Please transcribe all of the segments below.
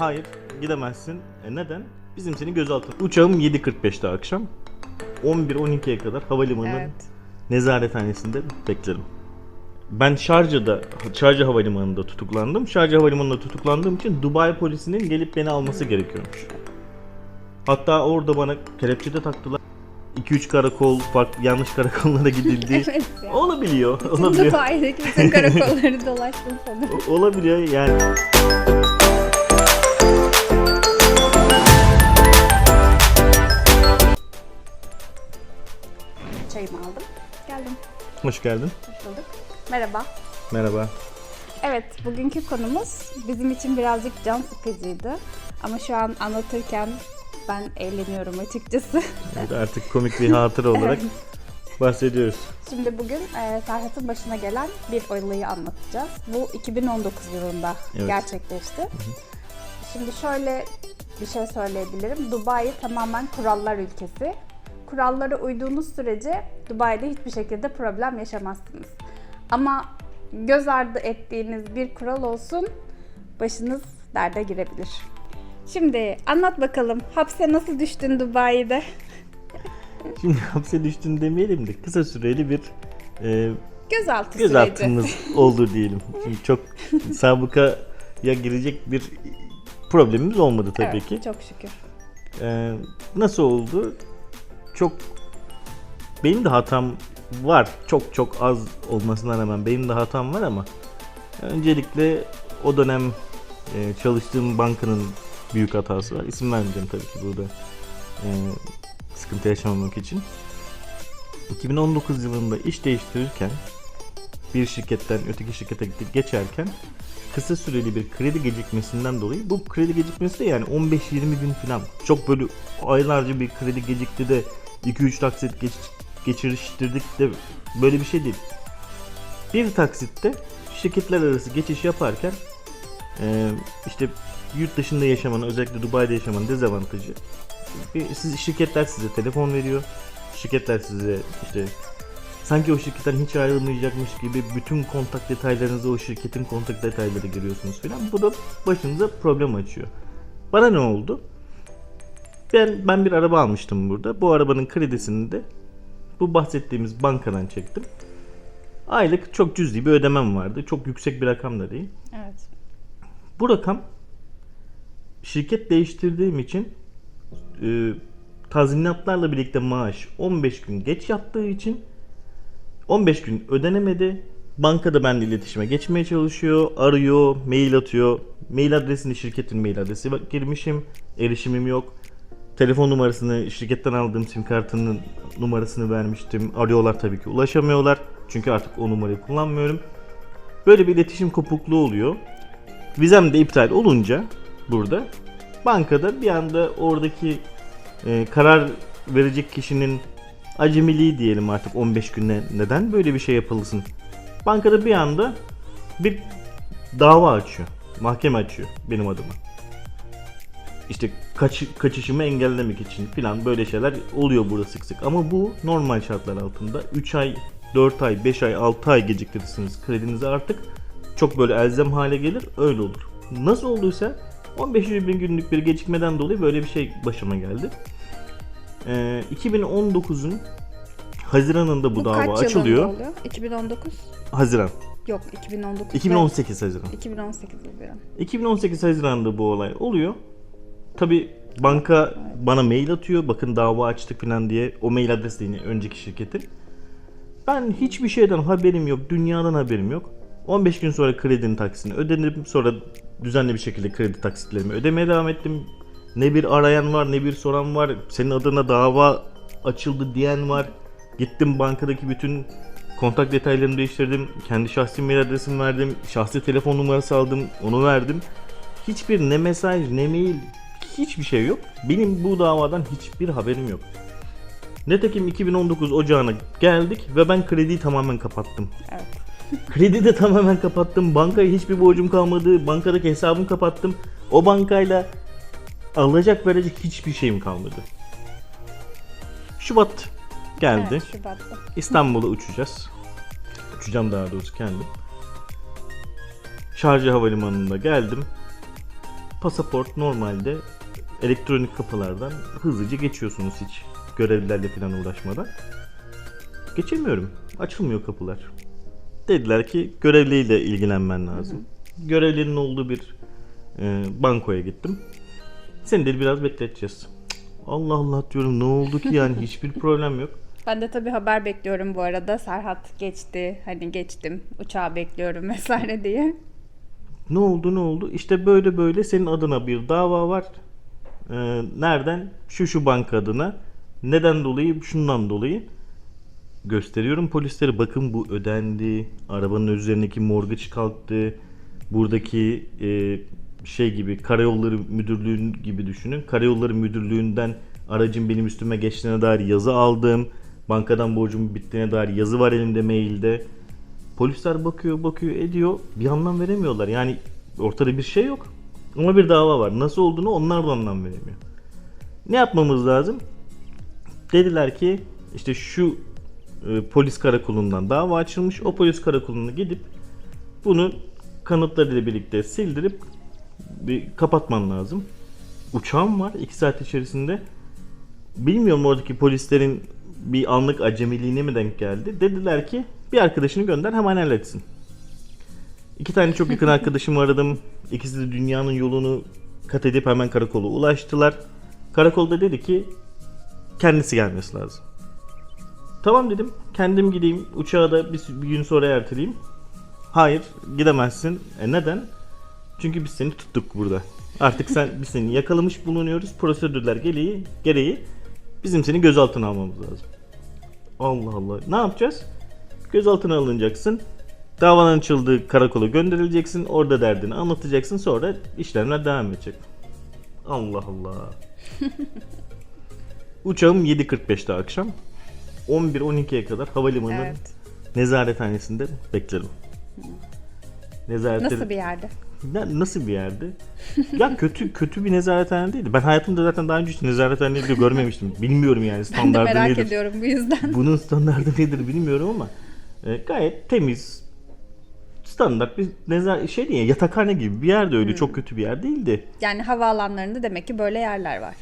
Hayır gidemezsin. E neden? Bizim seni gözaltına. Uçağım 7.45'te akşam. 11-12'ye kadar havalimanının Evet. nezarethanesinde beklerim. Ben Şarja'da, Şarja Havalimanı'nda tutuklandım. Şarja Havalimanı'nda tutuklandığım için Dubai polisinin gelip beni alması gerekiyormuş. Hatta orada bana kelepçede taktılar. 2-3 karakol, farklı yanlış karakollara gidildi. Evet ya. Olabiliyor, Tüm olabiliyor. Dubai'deki bütün karakolları dolaştım sanırım. Olabiliyor yani. Çayımı aldım. Geldim. Hoş geldin. Hoş bulduk. Merhaba. Merhaba. Evet, bugünkü konumuz bizim için birazcık can sıkıcıydı. Ama şu an anlatırken ben eğleniyorum açıkçası. Evet, artık komik bir hatıra olarak bahsediyoruz. Şimdi bugün e, Serhat'ın başına gelen bir olayı anlatacağız. Bu 2019 yılında Evet. gerçekleşti. Şimdi şöyle bir şey söyleyebilirim. Dubai tamamen kurallar ülkesi. Kurallara uyduğunuz sürece Dubai'de hiçbir şekilde problem yaşamazsınız. Ama göz ardı ettiğiniz bir kural olsun, başınız derde girebilir. Şimdi anlat bakalım hapse nasıl düştün Dubai'de? Şimdi hapse düştün demeyelim de kısa süreli bir e, Gözaltı süreci. gözaltımız oldu diyelim. Çünkü çok sabıkaya girecek bir problemimiz olmadı tabii Evet, ki. Çok şükür. Ee, nasıl oldu? Çok benim de hatam var. Çok çok az olmasına rağmen benim de hatam var ama öncelikle o dönem e, çalıştığım bankanın büyük hatası var. İsim vermeyeceğim tabii ki burada. e, sıkıntı yaşamamak için. 2019 yılında iş değiştirirken bir şirketten öteki şirkete geçerken kısa süreli bir kredi gecikmesinden dolayı bu kredi gecikmesi de yani 15-20 gün falan çok böyle aylarca bir kredi gecikti de 2-3 taksit geç, geçiriştirdik de böyle bir şey değil. Bir taksitte şirketler arası geçiş yaparken e, işte yurt dışında yaşamanın özellikle Dubai'de yaşamanın dezavantajı bir- siz şirketler size telefon veriyor. Şirketler size işte sanki o şirketten hiç ayrılmayacakmış gibi bütün kontak detaylarınızı o şirketin kontak detayları giriyorsunuz filan. Bu da başınıza problem açıyor. Bana ne oldu? Ben ben bir araba almıştım burada. Bu arabanın kredisini de bu bahsettiğimiz bankadan çektim. Aylık çok cüzi bir ödemem vardı. Çok yüksek bir rakam da değil. Evet. Bu rakam şirket değiştirdiğim için e, tazminatlarla birlikte maaş 15 gün geç yattığı için 15 gün ödenemedi. Bankada benimle iletişime geçmeye çalışıyor, arıyor, mail atıyor. Mail adresini şirketin mail adresi girmişim, erişimim yok. Telefon numarasını şirketten aldığım sim kartının numarasını vermiştim. Arıyorlar tabii ki ulaşamıyorlar. Çünkü artık o numarayı kullanmıyorum. Böyle bir iletişim kopukluğu oluyor. Vizem de iptal olunca burada bankada bir anda oradaki e, karar verecek kişinin acemiliği diyelim artık 15 günde neden böyle bir şey yapılsın? Bankada bir anda bir dava açıyor. Mahkeme açıyor benim adıma. İşte kaç, kaçışımı engellemek için falan böyle şeyler oluyor burada sık sık. Ama bu normal şartlar altında 3 ay, 4 ay, 5 ay, 6 ay geciktirirsiniz kredinizi artık çok böyle elzem hale gelir öyle olur. Nasıl olduysa 15 bin günlük bir gecikmeden dolayı böyle bir şey başıma geldi. Ee, 2019'un Haziran'ında bu, Bu dava kaç açılıyor. oluyor? 2019? Haziran. Yok 2019. 2018 Haziran. 2018 Haziran. 2018 Haziran'da bu olay oluyor. Tabi banka bana mail atıyor. Bakın dava açtık falan diye. O mail adresi de yine önceki şirketin. Ben hiçbir şeyden haberim yok. Dünyadan haberim yok. 15 gün sonra kredinin taksini ödedim. Sonra düzenli bir şekilde kredi taksitlerimi ödemeye devam ettim. Ne bir arayan var ne bir soran var. Senin adına dava açıldı diyen var. Gittim bankadaki bütün kontak detaylarını değiştirdim. Kendi şahsi mail adresimi verdim. Şahsi telefon numarası aldım. Onu verdim. Hiçbir ne mesaj ne mail hiçbir şey yok. Benim bu davadan hiçbir haberim yok. Netekim 2019 Ocağı'na geldik ve ben krediyi tamamen kapattım. Evet. Kredi de tamamen kapattım. Bankaya hiçbir borcum kalmadı. Bankadaki hesabımı kapattım. O bankayla alacak verecek hiçbir şeyim kalmadı. Şubat geldi. Evet, Şubat'ta. İstanbul'a uçacağız. Uçacağım daha doğrusu kendim. Şarjı Havalimanı'nda geldim. pasaport normalde elektronik kapılardan hızlıca geçiyorsunuz hiç görevlilerle falan uğraşmadan. Geçemiyorum. Açılmıyor kapılar. Dediler ki görevliyle ilgilenmen lazım. Görevlinin olduğu bir e, bankoya gittim. Seni dedi biraz bekleteceğiz. Allah Allah diyorum ne oldu ki yani hiçbir problem yok. Ben de tabii haber bekliyorum bu arada. Serhat geçti, hani geçtim, uçağı bekliyorum vesaire diye. Ne oldu ne oldu? İşte böyle böyle senin adına bir dava var. Ee, nereden? Şu şu banka adına. Neden dolayı? Şundan dolayı. Gösteriyorum polislere bakın bu ödendi. Arabanın üzerindeki mortgage kalktı. Buradaki e, şey gibi karayolları müdürlüğün gibi düşünün. Karayolları müdürlüğünden aracın benim üstüme geçtiğine dair yazı aldım. Bankadan borcumun bittiğine dair yazı var elimde mailde. Polisler bakıyor bakıyor ediyor bir anlam veremiyorlar. Yani ortada bir şey yok. Ama bir dava var. Nasıl olduğunu onlar da anlam veremiyor. Ne yapmamız lazım? Dediler ki işte şu e, polis karakolundan dava açılmış. O polis karakoluna gidip bunu kanıtlarıyla birlikte sildirip bir kapatman lazım. Uçağım var 2 saat içerisinde. Bilmiyorum oradaki polislerin bir anlık acemiliğine mi denk geldi. Dediler ki bir arkadaşını gönder hemen halletsin. İki tane çok yakın arkadaşımı aradım. İkisi de dünyanın yolunu kat edip hemen karakola ulaştılar. Karakolda dedi ki kendisi gelmesi lazım. Tamam dedim. Kendim gideyim. Uçağı da bir, bir gün sonra erteleyeyim. Hayır gidemezsin. E neden? Çünkü biz seni tuttuk burada. Artık sen biz seni yakalamış bulunuyoruz. Prosedürler gereği, gereği bizim seni gözaltına almamız lazım. Allah Allah. Ne yapacağız? Gözaltına alınacaksın. Davanın açıldığı karakola gönderileceksin. Orada derdini anlatacaksın. Sonra işlemler devam edecek. Allah Allah. Uçağım 7.45'te akşam. 11-12'ye kadar havalimanının Evet. nezarethanesinde beklerim. Nezarette... Nasıl bir yerde? Ya nasıl bir yerde? ya kötü kötü bir nezarethane değildi. Ben hayatımda zaten daha önce hiç nezarethane de görmemiştim. Bilmiyorum yani Ben de standartı merak nedir. ediyorum bu yüzden. Bunun standartı nedir bilmiyorum ama e, gayet temiz standart bir nezar şey değil ya, yatakhane gibi bir yerde öyle çok kötü bir yer değildi. Yani havaalanlarında demek ki böyle yerler var.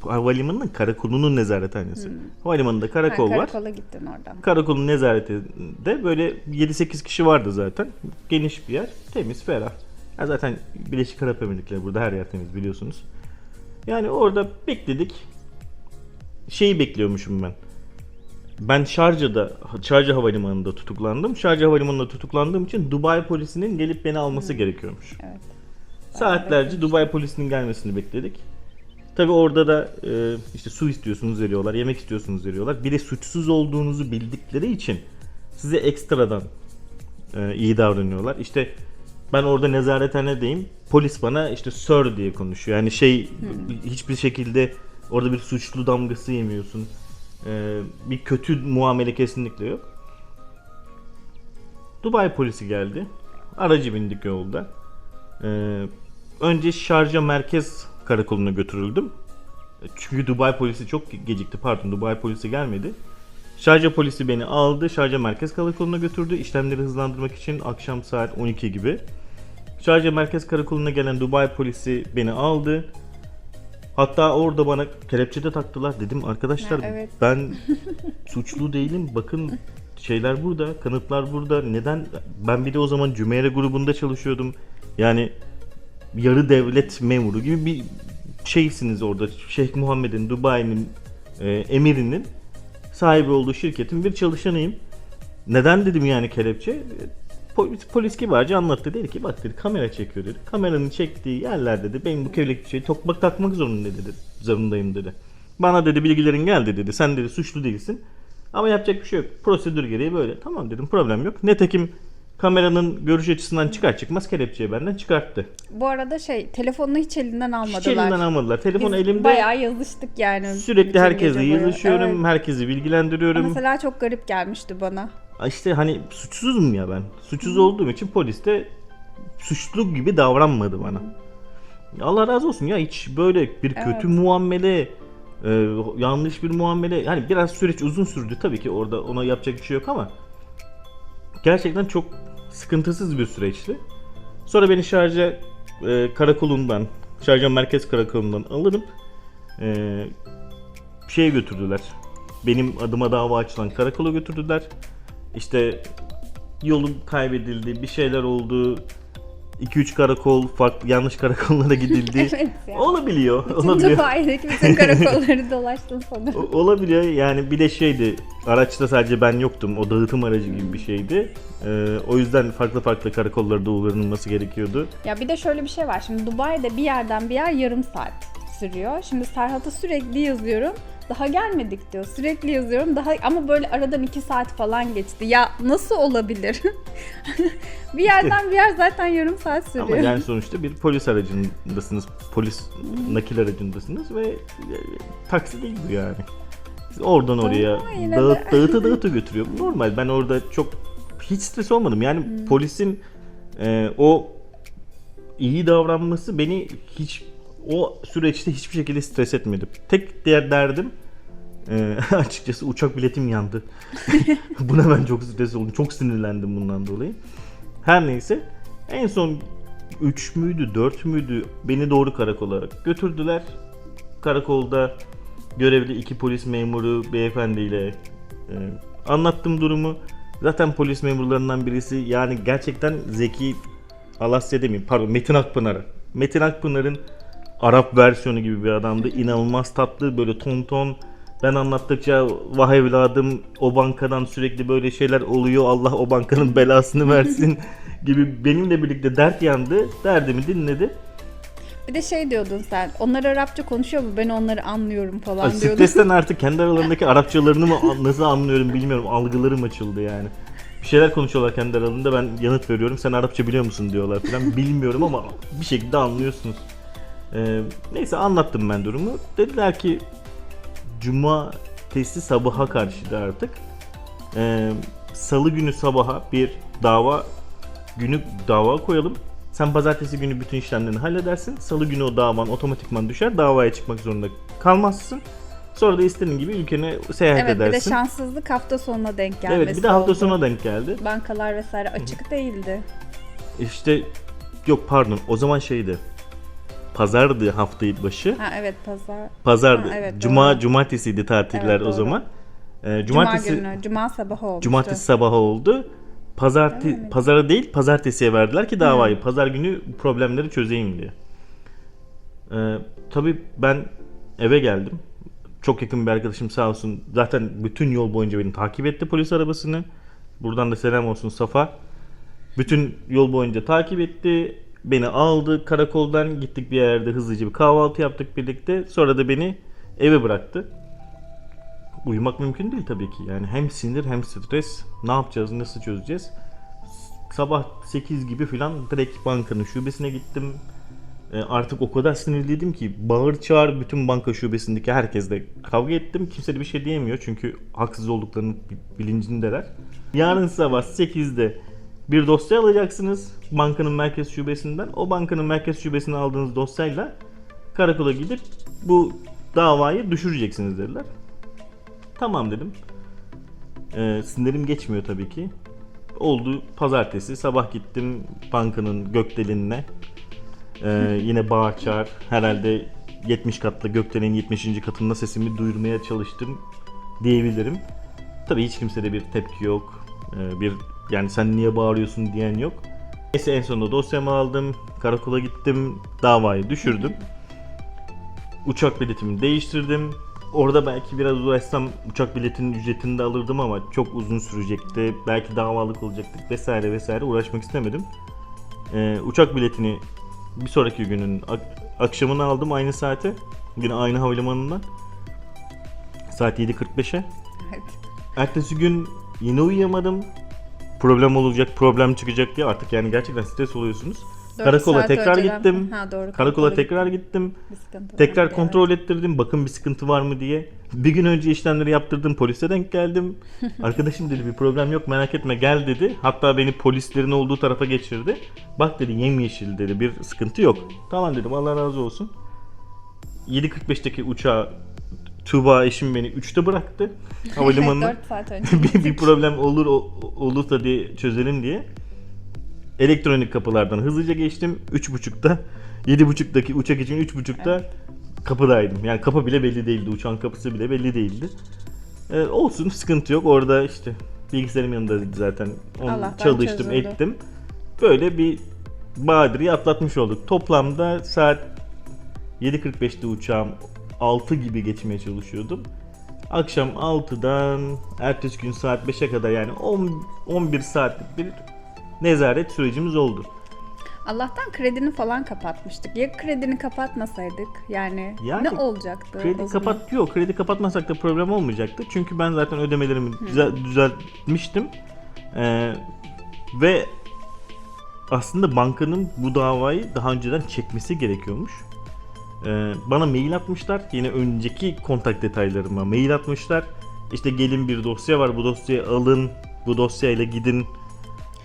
Havalimanının karakolunun nezarethanesi. Havalimanında Ha, karakol var. karakola gittin oradan. Karakolun nezaretinde böyle 7-8 kişi vardı zaten. Geniş bir yer. Temiz, ferah. Ya zaten Birleşik Arap Emirlikleri burada her yer temiz biliyorsunuz. Yani orada bekledik. Şeyi bekliyormuşum ben. Ben Şarja'da, Şarja Havalimanı'nda tutuklandım. Şarja Havalimanı'nda tutuklandığım için Dubai polisinin gelip beni alması gerekiyormuş. Evet. Saatlerce Dubai polisinin gelmesini bekledik. Tabi orada da e, işte su istiyorsunuz veriyorlar, yemek istiyorsunuz veriyorlar. Bir de suçsuz olduğunuzu bildikleri için size ekstradan e, iyi davranıyorlar. İşte ben orada nezarethanedeyim. Polis bana işte sir diye konuşuyor. Yani şey hiçbir şekilde orada bir suçlu damgası yemiyorsun. E, bir kötü muamele kesinlikle yok. Dubai polisi geldi. Aracı bindik yolda. Ee, önce Şarja Merkez Karakolu'na götürüldüm. Çünkü Dubai polisi çok gecikti. Pardon Dubai polisi gelmedi. Şarja polisi beni aldı. Şarja Merkez Karakolu'na götürdü. İşlemleri hızlandırmak için akşam saat 12 gibi. Şarja Merkez Karakolu'na gelen Dubai polisi beni aldı. Hatta orada bana kelepçede taktılar. Dedim arkadaşlar Ha, evet. ben suçlu değilim. Bakın şeyler burada, kanıtlar burada. Neden? Ben bir de o zaman Cümeyre grubunda çalışıyordum. Yani yarı devlet memuru gibi bir şeysiniz orada. Şeyh Muhammed'in, Dubai'nin e, emirinin sahibi olduğu şirketin bir çalışanıyım. Neden dedim yani kelepçe? Polis, polis kibarca anlattı. Dedi ki bak dedi kamera çekiyor dedi. Kameranın çektiği yerler dedi. Benim bu kelepçeyi tokmak takmak zorunda dedi. Zorundayım dedi. Bana dedi bilgilerin geldi dedi. Sen dedi suçlu değilsin. Ama yapacak bir şey yok. Prosedür gereği böyle. Tamam dedim problem yok. Netekim kameranın görüş açısından çıkar çıkmaz kelepçeyi benden çıkarttı. Bu arada şey telefonunu hiç elinden almadılar. Hiç elinden almadılar. Telefon Biz elimde. Bayağı yazıştık yani. Sürekli herkesle yazışıyorum. Evet. Herkesi bilgilendiriyorum. Mesela çok garip gelmişti bana. İşte hani suçsuzum ya ben. Suçsuz olduğum için polis de suçlu gibi davranmadı bana. Allah razı olsun ya hiç böyle bir kötü Evet. muamele, e, yanlış bir muamele. Yani biraz süreç uzun sürdü tabii ki orada ona yapacak bir şey yok ama gerçekten çok sıkıntısız bir süreçti. Sonra beni şarja e, karakolundan Şarjı Merkez Karakolu'ndan alırım. Ee, şeye götürdüler. Benim adıma dava açılan karakola götürdüler. İşte yolum kaybedildi, bir şeyler oldu. 2-3 karakol, farklı yanlış karakollara gidildi. Evet ya. Olabiliyor. Bütün olabiliyor. Dubai'deki bütün karakolları dolaştın sanırım. O- Olabiliyor yani bir de şeydi araçta sadece ben yoktum o dağıtım aracı gibi bir şeydi. Ee, o yüzden farklı farklı karakollarda uğranılması gerekiyordu. Ya bir de şöyle bir şey var. Şimdi Dubai'de bir yerden bir yer yarım saat sürüyor. Şimdi Serhat'a sürekli yazıyorum. Daha gelmedik diyor. Sürekli yazıyorum. Daha ama böyle aradan iki saat falan geçti. Ya nasıl olabilir? bir yerden bir yer zaten yarım saat sürüyor. Ama yani sonuçta bir polis aracındasınız, polis nakil aracındasınız ve e, taksi değil bu yani. Siz oradan oraya yine dağıt, dağıta dağıta götürüyor. Normal ben orada çok hiç stres olmadım. Yani Hmm. polisin e, o iyi davranması beni hiç o süreçte hiçbir şekilde stres etmedi. Tek diğer derdim e, açıkçası uçak biletim yandı. Buna ben çok stres oldum. Çok sinirlendim bundan dolayı. Her neyse en son 3 müydü 4 müydü beni doğru karakola götürdüler. Karakolda görevli iki polis memuru beyefendiyle e, anlattım durumu. Zaten polis memurlarından birisi yani gerçekten zeki Alasya demeyeyim pardon Metin Akpınar. Metin Akpınar'ın Arap versiyonu gibi bir adamdı. İnanılmaz tatlı böyle ton ton. Ben anlattıkça vah evladım o bankadan sürekli böyle şeyler oluyor. Allah o bankanın belasını versin gibi benimle birlikte dert yandı. Derdimi dinledi. Bir de şey diyordun sen. Onlar Arapça konuşuyor mu? Ben onları anlıyorum falan Ay, diyordun. Stresten artık kendi aralarındaki Arapçalarını mı nasıl anlıyorum bilmiyorum. Algılarım açıldı yani. Bir şeyler konuşuyorlar kendi aralarında ben yanıt veriyorum. Sen Arapça biliyor musun diyorlar falan. Bilmiyorum ama bir şekilde anlıyorsunuz. Ee, neyse anlattım ben durumu. Dediler ki cumartesi sabaha karşıydı artık. Ee, Salı günü sabaha bir dava günü dava koyalım. Sen pazartesi günü bütün işlemlerini halledersin. Salı günü o davan otomatikman düşer. Davaya çıkmak zorunda kalmazsın. Sonra da istediğin gibi ülkene seyahat Evet bir de edersin. şanssızlık hafta sonuna denk gelmesi evet bir de hafta oldu. sonuna denk geldi. Bankalar vesaire açık değildi. İşte yok pardon o zaman şeydi. Pazardı hafta başı. Ha evet pazar. Pazardı. Ha, evet, Cuma doğru. cumartesiydi tatiller Evet, o zaman. Ee, Cuma cumartesi günü, cuma sabahı olmuştu. Cumartesi sabahı oldu. Öyle mi? pazara değil pazartesiye verdiler ki davayı. Pazar günü problemleri çözeyim diye. Ee, tabii ben eve geldim. Çok yakın bir arkadaşım sağ olsun. Zaten bütün yol boyunca beni takip etti polis arabasını. Buradan da selam olsun Safa. Bütün yol boyunca takip etti. Beni aldı karakoldan gittik bir yerde hızlıca bir kahvaltı yaptık birlikte. Sonra da beni eve bıraktı. Uyumak mümkün değil tabii ki. Yani hem sinir hem stres. Ne yapacağız, nasıl çözeceğiz? Sabah 8 gibi falan direkt bankanın şubesine gittim. E, artık o kadar sinirliydim ki bağır çağır bütün banka şubesindeki herkesle kavga ettim. Kimse de bir şey diyemiyor çünkü haksız olduklarının bi- bilincindeler. Yarın sabah 8'de bir dosya alacaksınız bankanın merkez şubesinden. O bankanın merkez şubesine aldığınız dosyayla karakola gidip bu davayı düşüreceksiniz dediler. Tamam dedim. Ee, sinirim geçmiyor tabii ki. Oldu pazartesi sabah gittim bankanın gökdelenine. Ee, yine bağır. Herhalde 70 katlı gökdelenin 70. katında sesimi duyurmaya çalıştım diyebilirim. Tabii hiç kimsede bir tepki yok. Ee, bir yani sen niye bağırıyorsun diyen yok. Neyse en sonunda dosyamı aldım. Karakola gittim. Davayı düşürdüm. Uçak biletimi değiştirdim. Orada belki biraz uğraşsam uçak biletinin ücretini de alırdım ama çok uzun sürecekti. Belki davalık olacaktık vesaire vesaire uğraşmak istemedim. Ee, uçak biletini bir sonraki günün ak- akşamını aldım aynı saate. Yine aynı havalimanından. Saat 7.45'e. Evet. Ertesi gün yine uyuyamadım. Problem olacak, problem çıkacak diye artık yani gerçekten stres oluyorsunuz. Karakola tekrar önceden- gittim. Ha doğru. Karakola tekrar gittim. Tekrar Evet. kontrol ettirdim. Bakın bir sıkıntı var mı diye. Bir gün önce işlemleri yaptırdım. Polise denk geldim. Arkadaşım dedi bir problem yok merak etme gel dedi. Hatta beni polislerin olduğu tarafa geçirdi. Bak dedi yemyeşil dedi bir sıkıntı yok. Tamam dedim Allah razı olsun. 7.45'teki uçağa Tuğba eşim beni 3'te bıraktı. Havalimanına. 4 saat önce. bir, bir problem olur o- olursa diye çözelim diye. Elektronik kapılardan hızlıca geçtim. 3.30'da 7.30'daki uçak için 3.30'da kapıdaydım. Yani kapı bile belli değildi. Uçağın kapısı bile belli değildi. Ee, olsun sıkıntı yok. Orada işte bilgisayarım yanındaydı zaten. Onu Allah'tan çalıştım, çözüldü. ettim. Böyle bir badireyi atlatmış olduk. Toplamda saat 7.45'te uçağım 6 gibi geçmeye çalışıyordum. Akşam 6'dan ertesi gün saat 5'e kadar yani 10, 11 saatlik bir nezaret sürecimiz oldu. Allah'tan kredini falan kapatmıştık. Ya kredini kapatmasaydık yani, Yani ne olacaktı? Kredi kapat yok. Kredi kapatmasak da problem olmayacaktı. Çünkü ben zaten ödemelerimi düze- düzeltmiştim. Ee, ve aslında bankanın bu davayı daha önceden çekmesi gerekiyormuş. Ee, bana mail atmışlar. Yine önceki kontak detaylarıma mail atmışlar. İşte gelin bir dosya var. Bu dosyayı alın. Bu dosyayla gidin.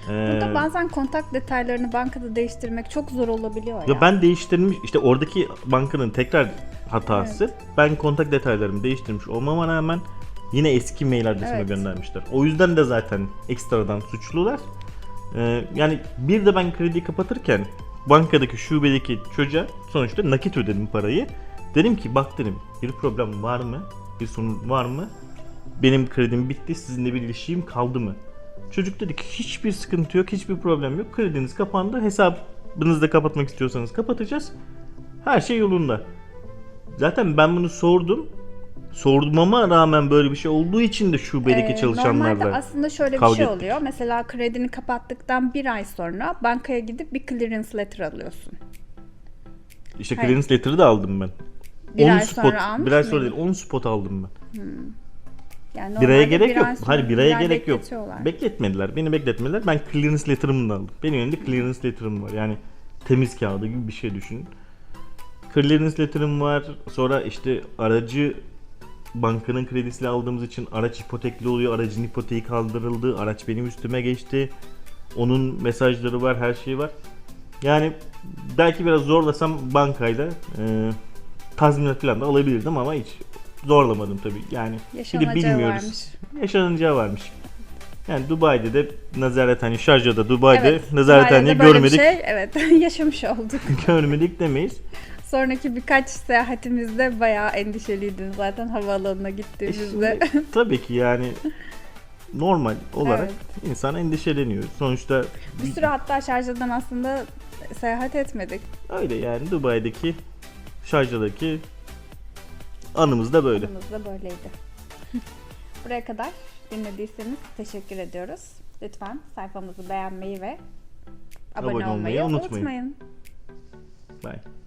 Ee, Burada bazen kontak detaylarını bankada değiştirmek çok zor olabiliyor ya. ya ben değiştirmiş işte oradaki bankanın tekrar hatası. Ben kontak detaylarımı değiştirmiş olmama rağmen yine eski mail adresime Evet. göndermişler. O yüzden de zaten ekstradan suçlular. Ee, yani bir de ben krediyi kapatırken bankadaki şubedeki çocuğa sonuçta nakit ödedim parayı. Dedim ki bak dedim bir problem var mı? Bir sorun var mı? Benim kredim bitti. Sizinle bir ilişkim kaldı mı? Çocuk dedi ki hiçbir sıkıntı yok, hiçbir problem yok. Krediniz kapandı. Hesabınızı da kapatmak istiyorsanız kapatacağız. Her şey yolunda. Zaten ben bunu sordum. Sormama rağmen böyle bir şey olduğu için de şubedeki Ee, çalışanlarla aslında şöyle bir şey ettik. oluyor. Mesela kredini kapattıktan bir ay sonra bankaya gidip bir clearance letter alıyorsun. işte Hayır. clearance letter'ı da aldım ben. Bir 10 ay spot, sonra almış bir ay sonra değil 10 spot aldım ben. Yani Biraya gerek bir yok. Hayır bir biraya ay gerek yok. Bekletmediler. Beni bekletmediler. Ben clearance letter'ımı da aldım. Benim önümde clearance letter'ım var. Yani temiz kağıdı gibi bir şey düşünün. Clearance letter'ım var. Sonra işte aracı bankanın kredisiyle aldığımız için araç ipotekli oluyor. Aracın ipoteği kaldırıldı. Araç benim üstüme geçti. Onun mesajları var, her şey var. Yani belki biraz zorlasam bankayla e, tazminat falan da alabilirdim ama hiç zorlamadım tabii. Yani Yaşanacağı bilmiyoruz. varmış. Yaşanacağı varmış. Yani Dubai'de de nazarethane, Şarja'da Dubai'de Evet, böyle bir görmedik. Şey, evet yaşamış olduk. görmedik demeyiz. Sonraki birkaç seyahatimizde bayağı endişeliydin zaten havaalanına E gittiğimizde. şimdi tabii ki yani normal olarak insan endişeleniyor. Sonuçta bir süre hatta şarjdan aslında seyahat etmedik. öyle yani Dubai'deki Şarja'daki anımız da böyle. Aklımız da böyleydi. Buraya kadar dinlediyseniz teşekkür ediyoruz. Lütfen sayfamızı beğenmeyi ve abone, Abone olmayı olmayı unutmayın. unutmayın. Bye.